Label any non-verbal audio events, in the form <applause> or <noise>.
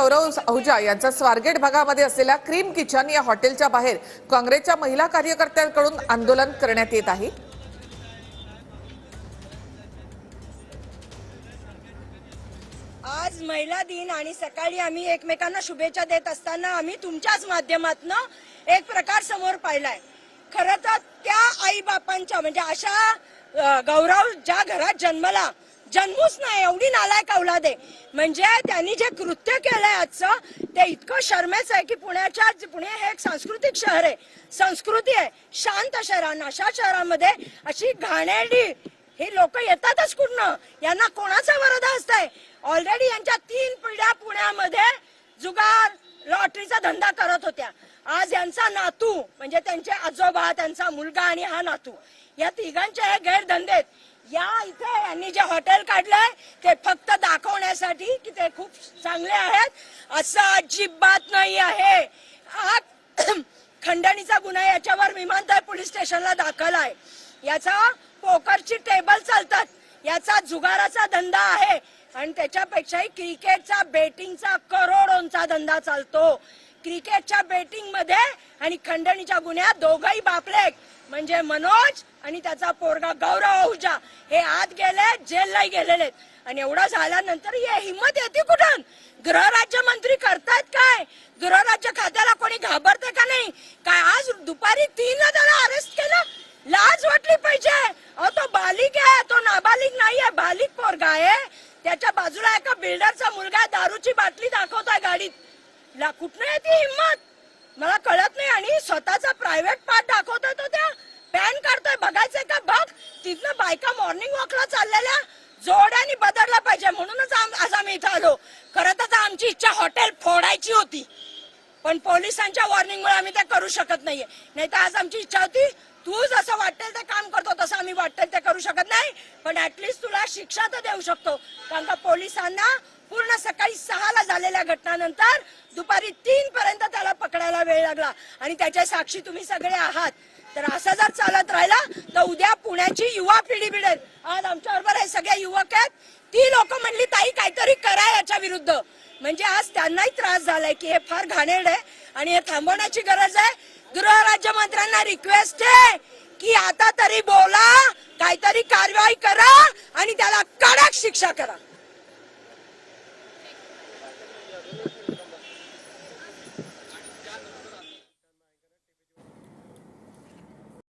गौरव आहुजा यांचा स्वारगेट भागामध्ये असलेल्या क्रीम किचन या हॉटेलच्या बाहेर काँग्रेसच्या महिला कार्यकर्त्यांकडून आंदोलन करण्यात येत आहे. आज महिला दिन आणि सकाळी आम्ही एकमेकांना शुभेच्छा देत असताना आम्ही तुमच्याच माध्यमातून एक प्रकार समोर पाहिलाय. खर तर त्या आई बापांच्या म्हणजे अशा गौरव ज्या घरात जन्मला जन्मूच नाही एवढी नालायक औलाद आहे. म्हणजे त्यांनी जे कृत्य केलंय आजचं ते इतकं शर्मेचं आहे की पुण्याच्या पुणे हे एक सांस्कृतिक शहर आहे. संस्कृती आहे. शांत शहर आणि अशा शहरामध्ये अशी घाणेरडी हे लोक येतातच कुठनं? यांना कोणाचा वरदा असतंय ऑलरेडी यांच्या तीन पिढ्या पुण्यामध्ये जुगार लॉटरीचा धंदा करत होत्या. आज यांचा नातू म्हणजे त्यांचे आजोबा त्यांचा मुलगा आणि हा नातू या तिघांचे हे गैरधंदे आहेत. या इथे यांनी जे हॉटेल काढलंय ते फक्त दाखवण्यासाठी की ते खूप चांगले आहेत. असं अजिबात नाही आहे. हा <clears throat> खंडणीचा गुन्हा याच्यावर विमानतळ पोलीस स्टेशनला दाखल आहे. याचा पोकरची टेबल चालतात. याचा जुगाराचा धंदा आहे. आणि त्याच्यापेक्षाही क्रिकेटचा बेटिंगचा करोडोंचा धंदा चालतो. क्रिकेटच्या बेटिंगमध्ये आणि खंडणीच्या गुन्ह्यात दोघही बापलेक. म्हणजे मनोज आणि त्याचा पोरगा गौरव आहुजा हे आत गेले जेललाही गेलेले आणि एवढं झाल्यानंतर हे हिंमत येते कुठून? गृहराज्यमंत्री करतायत काय? गृहराज्य खात्याला कोणी घाबरते का नाही? काय आज दुपारी तीनला त्याला अरेस्ट केलं? लाज वाटली पाहिजे. अहो तो बालिक आहे तो नाबालिक नाहीये. बालिक पोरगा आहे. त्याच्या बाजूला एका बिल्डरचा मुलगा दारूची बाटली दाखवतोय गाडीत. ला कुठनं येते हिंमत मला कळत नाही आणि स्वतःचा प्रायव्हेट पार्ट दाखवतोय तो त्या पॅन काढतोय. बघायचंय का? बघ. तिथनं बायका मॉर्निंग वॉकला चाललेल्या जोड्याने बदलला पाहिजे. म्हणूनच आज आम्ही इथं आलो. खरं तर आमची इच्छा हॉटेल फोडायची होती. पण पोलिसांच्या वॉर्निंगमुळे आम्ही ते करू शकत नाहीये. नाही तर आज आमची इच्छा होती तू जसं वाटेल ते काम करतो तसं आम्ही वाटेल ते करू शकत नाही. पण ऍटलिस्ट तुला शिक्षा तर देऊ शकतो. कारण का पोलिसांना पूर्ण सकाळी सहाला झालेल्या घटनानंतर दुपारी तीन पर्यंत त्याला पकडायला वेळ लागला. आणि त्याच्या साक्षी तुम्ही सगळे आहात. तर असं जर चालत राहिला तर उद्या पुण्याची युवा पिढी बिडेल आज आमच्या बरोबर हे सगळे युवक आहेत. ती लोक म्हणली ताई काहीतरी करा याच्या विरुद्ध. म्हणजे आज त्यांनाही त्रास झालाय की हे फार घाणेड आहे आणि हे थांबवण्याची गरज आहे. गृहराज्यमंत्र्यांना रिक्वेस्ट आहे की आता तरी बोला काहीतरी कारवाई करा आणि त्याला कडक शिक्षा करा.